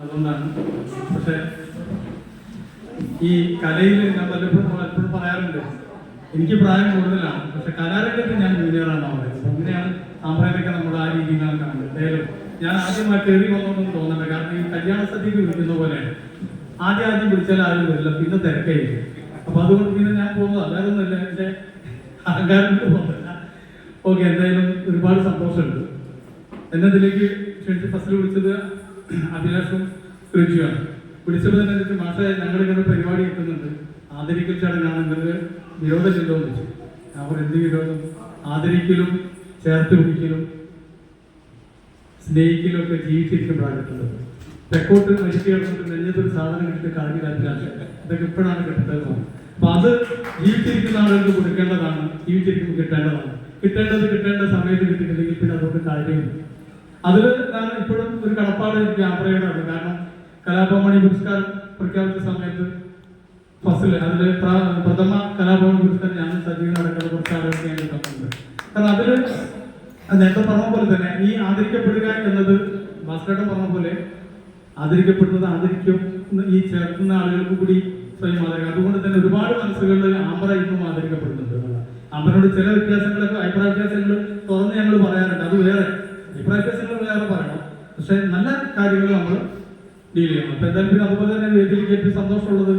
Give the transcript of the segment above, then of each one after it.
അതുകൊണ്ടാണ്. പക്ഷെ ഈ കലയിൽ ഞാൻ പലപ്പോഴും പലപ്പോഴും പറയാറുണ്ട് എനിക്ക് പ്രായം കൂടുതലാണ് പക്ഷെ കലാരംഗത്ത് ഞാൻ ജൂനിയറാണ് അവിടെ അങ്ങനെയാണ് സാമ്പ്രാജ്യമൊക്കെ നമ്മൾ ആ രീതിയിലാണ് കാണുന്നത്. എന്തായാലും ഞാൻ ആദ്യമായി കയറി വന്നോന്നും തോന്നണ്ട. കാരണം ഈ കല്യാണ സദ്യക്ക് വിളിക്കുന്ന പോലെയാണ് ആദ്യം ആദ്യം വിളിച്ചാൽ ആരും വരില്ല. പിന്നെ തിരക്കേ അപ്പൊ അതുകൊണ്ട് പിന്നെ ഞാൻ പോകുന്നത് അല്ലാതൊന്നുമില്ല. എന്റെ അഹങ്കാരം ഓക്കെ എന്തായാലും ഒരുപാട് സന്തോഷമുണ്ട്. എന്നതിലേക്ക് ക്ഷണിച്ച് ഫസ്റ്റിൽ വിളിച്ചത് അഭിലാഷും രുചിയാണ് വിളിച്ചപ്പോൾ തന്നെ എന്നിട്ട് മാഷെ ഞങ്ങൾ ഇങ്ങനെ പരിപാടി എത്തുന്നുണ്ട്. ആദരിക്കൽ ചടങ്ങാണ് നിങ്ങൾക്ക് വിരോധം എന്ന് അവർ ഞാൻ എന്ത് വിരോധം ആദരിക്കലും ചേർത്ത് പിടിക്കലും സ്നേഹിക്കലും ഒക്കെ ജീവിച്ചിരിക്കും കിട്ടുന്നത് തെക്കോട്ട് മരിച്ചു നെഞ്ഞത്തൊരു സാധനം കിട്ടിയിട്ട് കാര്യം അതൊക്കെ ഇതൊക്കെ ഇപ്പോഴാണ് കിട്ടുന്നത് അപ്പൊ അത് ജീവിച്ചിരിക്കുന്ന ആളുകൾക്ക് കൊടുക്കേണ്ടതാണ് ജീവിച്ചിരിക്കുമ്പോൾ കിട്ടേണ്ടതാണ്. കിട്ടേണ്ടത് കിട്ടേണ്ട സമയത്ത് കിട്ടിയിട്ടില്ലെങ്കിൽ പിന്നെ അതുകൊണ്ട് കാര്യമില്ല. അതിൽ ഞാൻ ഇപ്പോഴും ഒരു കടപ്പാട് യാത്രയുടെ കാരണം കലാഭവമണി പുരസ്കാരം പ്രഖ്യാപിച്ച സമയത്ത് ഫസ്റ്റിൽ അതിൽ പ്രഥമ കലാഭവൻ പുരസ്കാരം ഞാൻ സജീവ നടക്കുന്ന പുരസ്കാരം കാരണം അതിൽ നേരത്തെ പറഞ്ഞ പോലെ തന്നെ ഈ ആദരിക്കപ്പെടുക എന്നത് ഭാസ്കരട്ടം പറഞ്ഞ പോലെ ആദരിക്കപ്പെടുന്നത് ആദരിക്കും ഈ ചേർക്കുന്ന ആളുകൾക്ക് കൂടി സ്വയം ആദരിക്കും അതുകൊണ്ട് തന്നെ ഒരുപാട് മനസ്സുകളിൽ ആമ്പറ ഇന്നും ആദരിക്കപ്പെടുന്നുണ്ട്. ആമ്പറോട് ചില വ്യത്യാസങ്ങളൊക്കെ അഭിപ്രായ വ്യത്യാസങ്ങൾ തുറന്ന് ഞങ്ങൾ പറയാറുണ്ട്. അത് വേറെ. അഭിപ്രായ വ്യത്യാസങ്ങൾ പക്ഷെ നല്ല കാര്യങ്ങൾ നമ്മൾ ഡീൽ ചെയ്യണം. അപ്പൊ എന്തായാലും പിന്നെ അതുപോലെ തന്നെ വേദിയിലേക്ക് ഏറ്റവും സന്തോഷമുള്ളത്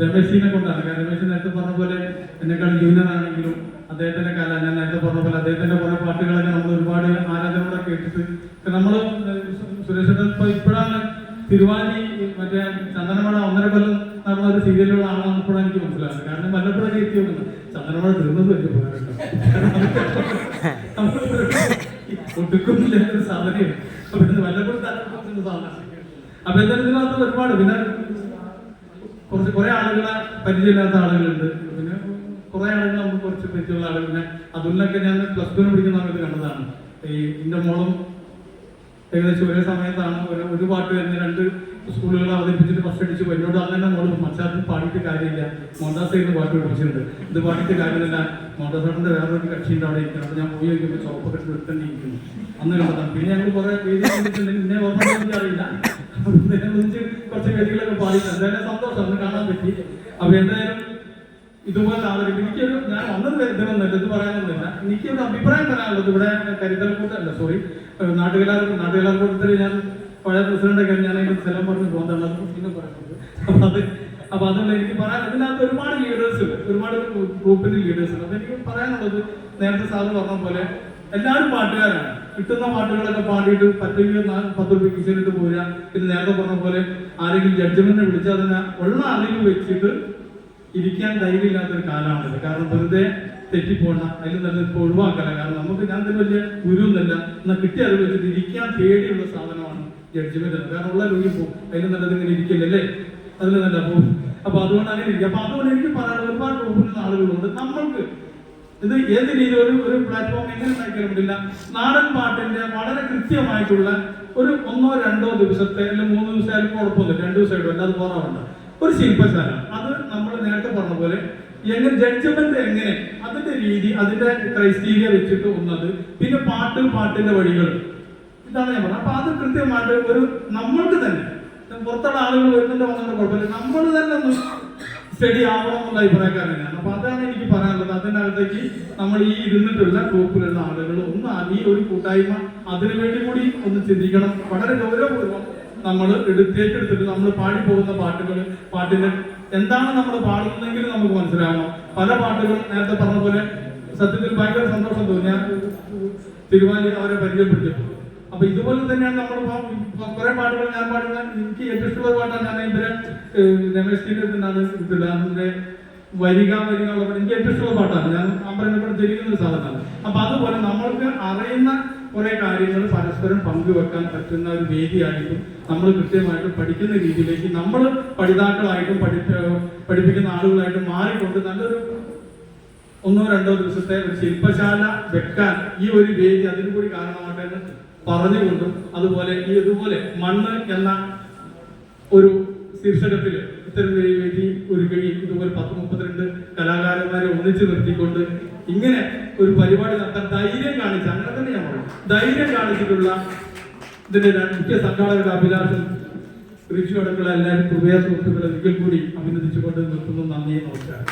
രമേശിനെ കൊണ്ടാണ്. കാരണം രമേശ് നേരത്തെ പറഞ്ഞ പോലെ എന്നെക്കാൾ ജൂനിയർ ആണെങ്കിലും അദ്ദേഹത്തിന്റെ കല ഞാൻ നേരത്തെ പറഞ്ഞ പോലെ അദ്ദേഹത്തിന്റെ കുറെ പാട്ടുകളൊക്കെ നമ്മൾ ഒരുപാട് ആരാധനകളെ കേട്ടിട്ട് നമ്മൾ സുരേഷ് ഇപ്പൊ ഇപ്പോഴാണ് തിരുവാലി മറ്റേ ചന്ദനമഴ ഒന്നര കൊല്ലം നടന്ന ഒരു സീരിയലുള്ള ആളാണ് ഇപ്പോഴാണ് എനിക്ക് മനസ്സിലാകുന്നത് കാരണം വല്ലപ്പോഴൊക്കെ എത്തി നോക്കുന്നത് ചന്ദനമഴ തീർന്നത് വലിയ ഉപകാരം ഒട്ടുക്കുന്നില്ല സാധനം അവിടുന്ന് വല്ലപ്പോഴും അപ്പൊ എന്തായാലും ഇതിനകത്ത് ഒരുപാട് പിന്നെ കുറച്ച് കുറെ ആളുകളെ പരിചയമില്ലാത്ത ആളുകളുണ്ട്. പിന്നെ കുറെ ആളുകൾ നമുക്ക് കുറച്ച് പരിചയമുള്ള ആളുകൾ. പിന്നെ അതിലൊക്കെ ഞാൻ പ്ലസ് ടു പഠിക്കുന്ന സമയത്ത് കണ്ടതാണ്. ഈ എന്റെ മോളും ഏകദേശം ഒരേ സമയത്താണ് ഒരു പാട്ട് തന്നെ രണ്ട് സ്കൂളുകൾ അവതരിപ്പിച്ചിട്ട് ഫസ്റ്റ് അടിച്ച് എന്നോട് അങ്ങനെ മോൾ മച്ചാത്തിൽ പാടിയിട്ട് കാര്യമില്ല. മോഹൻദാസ് എന്ന് പാട്ട് പഠിപ്പിച്ചിട്ടുണ്ട്. ഇത് പാടിയിട്ട് കാര്യമില്ല. മോണ്ടാസാറിന്റെ വേറൊരു കക്ഷിയുണ്ട് അവിടെ ഇരിക്കുന്നത് അപ്പോൾ ഞാൻ പോയി നോക്കുമ്പോൾ ചോപ്പൊക്കെ നിർത്തേണ്ടി ഇരിക്കുന്നു അന്ന് കണ്ടതാണ് പിന്നെ ഞങ്ങൾ കുറെ പിന്നെ എന്നെ അറിയില്ല. കുറച്ച് വേദികളൊക്കെ പാടിയിട്ടുണ്ട് എന്തായാലും സന്തോഷം. അന്ന് കാണാൻ പറ്റി. അപ്പൊ എന്തായാലും ഇതുപോലെ ആളുകൾ എനിക്കൊരു ഞാൻ വന്നത് വരുന്നതെന്നല്ല ഇത് പറയാനൊന്നുമില്ല എനിക്കൊരു അഭിപ്രായം പറയാനുള്ളത് ഇവിടെ കരുതൽ കൂട്ടല്ല. സോറി നാട്ടുകലാർ നാട്ടുകലാർ കൂട്ടത്തിൽ ഞാൻ പഴയ പ്രസിഡന്റൊക്കെ ഞാൻ അതിന്റെ സ്ഥലം പറഞ്ഞ് പോകുന്നതാണ്. അത് പിന്നെ പറയുന്നത്. അതുകൊണ്ട് എനിക്ക് പറയാൻ ഇതിനകത്ത് ഒരുപാട് ലീഡേഴ്സ് ഉണ്ട്. ഒരുപാട് ഗ്രൂപ്പിന്റെ ലീഡേഴ്സ് ഉണ്ട്. അപ്പൊ എനിക്ക് പറയാനുള്ളത് നേരത്തെ സാറ് പറഞ്ഞ പോലെ എല്ലാവരും പാട്ടുകാരാണ്. കിട്ടുന്ന പാട്ടുകളൊക്കെ പാടിയിട്ട് പറ്റുമെങ്കിൽ പത്ത് രൂപ കിച്ചണിട്ട് പോരാ പിന്നെ നേരത്തെ പറഞ്ഞ പോലെ ആരെങ്കിലും ജഡ്ജ്മെന്റിനെ വിളിച്ചാൽ അതിനെ ഉള്ള അറിവ് വെച്ചിട്ട് ഇരിക്കാൻ ധൈര്യമില്ലാത്തൊരു കാലമാണിത്. കാരണം വെറുതെ തെറ്റിപ്പോണ അതിൽ നല്ല ഇപ്പോൾ ഒഴിവാക്കല കാരണം നമുക്ക് ഞാൻ തന്നെ വലിയ ഗുരു എന്നല്ല എന്നാൽ കിട്ടിയ അറിവ് വെച്ചിട്ട് ഇരിക്കാൻ പേടിയുള്ള സാധനമാണ്. ജഡ്ജ്മെന്റ് കാരണം ഉള്ള രോഗി പോകും അതിന് നല്ലത് ഇങ്ങനെ ഇരിക്കില്ലല്ലേ അതിൽ നല്ല പോകും അപ്പൊ. അതുകൊണ്ട് അങ്ങനെ ഇരിക്കും അപ്പൊ അതുകൊണ്ട് എനിക്ക് പറയാനുള്ള ഒരുപാട് ഗ്രൂപ്പിലുള്ള ആളുകളുണ്ട്. നമ്മൾക്ക് ഇത് ഏത് രീതിയിൽ ഒരു ഒരു പ്ലാറ്റ്ഫോം എങ്ങനെ ഉണ്ടാക്കിയാലും പറ്റില്ല. നാടൻ പാട്ടിന്റെ വളരെ കൃത്യമായിട്ടുള്ള ഒരു ഒന്നോ രണ്ടോ ദിവസത്തെ അല്ലെങ്കിൽ മൂന്ന് ദിവസം ആയാലും കുഴപ്പമൊന്നുമില്ല. രണ്ട് ദിവസമായിട്ടും അല്ലാതെ പോറാറുണ്ട് ഒരു ശില്പശാല. അത് നമ്മൾ നേരത്തെ പറഞ്ഞ പോലെ എങ്ങനെ ജഡ്ജ്മെന്റ് എങ്ങനെ അതിന്റെ രീതി അതിന്റെ ക്രൈസ്റ്റീരിയ വെച്ചിട്ട് ഒന്നത്. പിന്നെ പാട്ട് പാട്ടിന്റെ വഴികൾ ഇതാണ് ഞാൻ പറഞ്ഞത്. അപ്പൊ അത് കൃത്യമായിട്ട് ഒരു നമ്മൾക്ക് തന്നെ പുറത്തുള്ള ആളുകൾ വരുന്നുണ്ട് വന്നിട്ട് കുഴപ്പമില്ല. നമ്മൾ തന്നെ ഒന്ന് സ്റ്റഡി ആവണം എന്നുള്ള അഭിപ്രായക്കാരനാണ് അപ്പൊ അതാണ് എനിക്ക് പറയാനുള്ളത്. അതിനകത്തേക്ക് നമ്മൾ ഈ ഇരുന്നിട്ടുള്ള ഗ്രൂപ്പിലുള്ള ആളുകൾ ഒന്ന് ഈ ഒരു കൂട്ടായ്മ അതിനു വേണ്ടി കൂടി ഒന്ന് ചിന്തിക്കണം. വളരെ ഗൗരവപൂർവം നമ്മൾ എടുത്തേക്കെടുത്തിട്ട് നമ്മൾ പാടി പോകുന്ന പാട്ടുകൾ പാട്ടിന്റെ എന്താണ് നമ്മൾ പാടുന്നതെങ്കിൽ നമുക്ക് മനസ്സിലാവണം. പല പാട്ടുകളും നേരത്തെ പറഞ്ഞ പോലെ സത്യത്തിൽ ഭയങ്കര സന്തോഷം തോന്നിയാൽ തിരുവാലി അവരെ പരിചയപ്പെടുത്തിയപ്പോൾ. അപ്പൊ ഇതുപോലെ തന്നെയാണ് നമ്മൾ കുറെ പാട്ടുകൾ ഞാൻ പാടുന്ന എനിക്ക് ഏറ്റവും ഇഷ്ടമുള്ള പാട്ടാണ് ഞാൻ ഇവരെ രമേശിന്റെ അതിന്റെ വരിക വരിക എനിക്ക് ഏറ്റവും ഇഷ്ടമുള്ള പാട്ടാണ്. ഞാൻ അമ്പലം ജനിക്കുന്ന ഒരു സാധനമാണ്. അപ്പൊ അതുപോലെ നമ്മൾക്ക് അറിയുന്ന കുറെ കാര്യങ്ങൾ പരസ്പരം പങ്കുവെക്കാൻ പറ്റുന്ന ഒരു വേദിയായിട്ടും നമ്മൾ കൃത്യമായിട്ട് പഠിക്കുന്ന രീതിയിലേക്ക് നമ്മൾ പഠിതാക്കളായിട്ടും പഠി പഠിപ്പിക്കുന്ന ആളുകളായിട്ടും മാറിക്കൊണ്ട് നല്ലൊരു ഒന്നോ രണ്ടോ ദിവസത്തെ ഒരു ശില്പശാല വെക്കാൻ ഈ ഒരു വേദി അതിനു കൂടി കാരണമാകട്ടെ പറഞ്ഞുകൊണ്ടും അതുപോലെ ഈ ഇതുപോലെ മണ്ണ് എന്ന ഒരു ശീർഷകത്തിൽ ഇത്തരം ഒരു വേദി ഒരുക്കുകയും ഇതുപോലെ പത്ത് മുപ്പത്തിരണ്ട് കലാകാരന്മാരെ ഒന്നിച്ചു നിർത്തിക്കൊണ്ട് ഇങ്ങനെ ഒരു പരിപാടി നടത്താൻ ധൈര്യം കാണിച്ച അങ്ങനെ തന്നെ ഞാൻ പറയും ധൈര്യം കാണിച്ചിട്ടുള്ള ഇതിന്റെ മുഖ്യ സംഘാടകരുടെ അഭിലാഷം ഋഷി അടക്കള എല്ലാവരും ഹൃദയ സുഹൃത്തുക്കളെ ഒരിക്കൽ കൂടി അഭിനന്ദിച്ചുകൊണ്ട് നിർത്തുന്നു. നന്ദി നമസ്കാരം.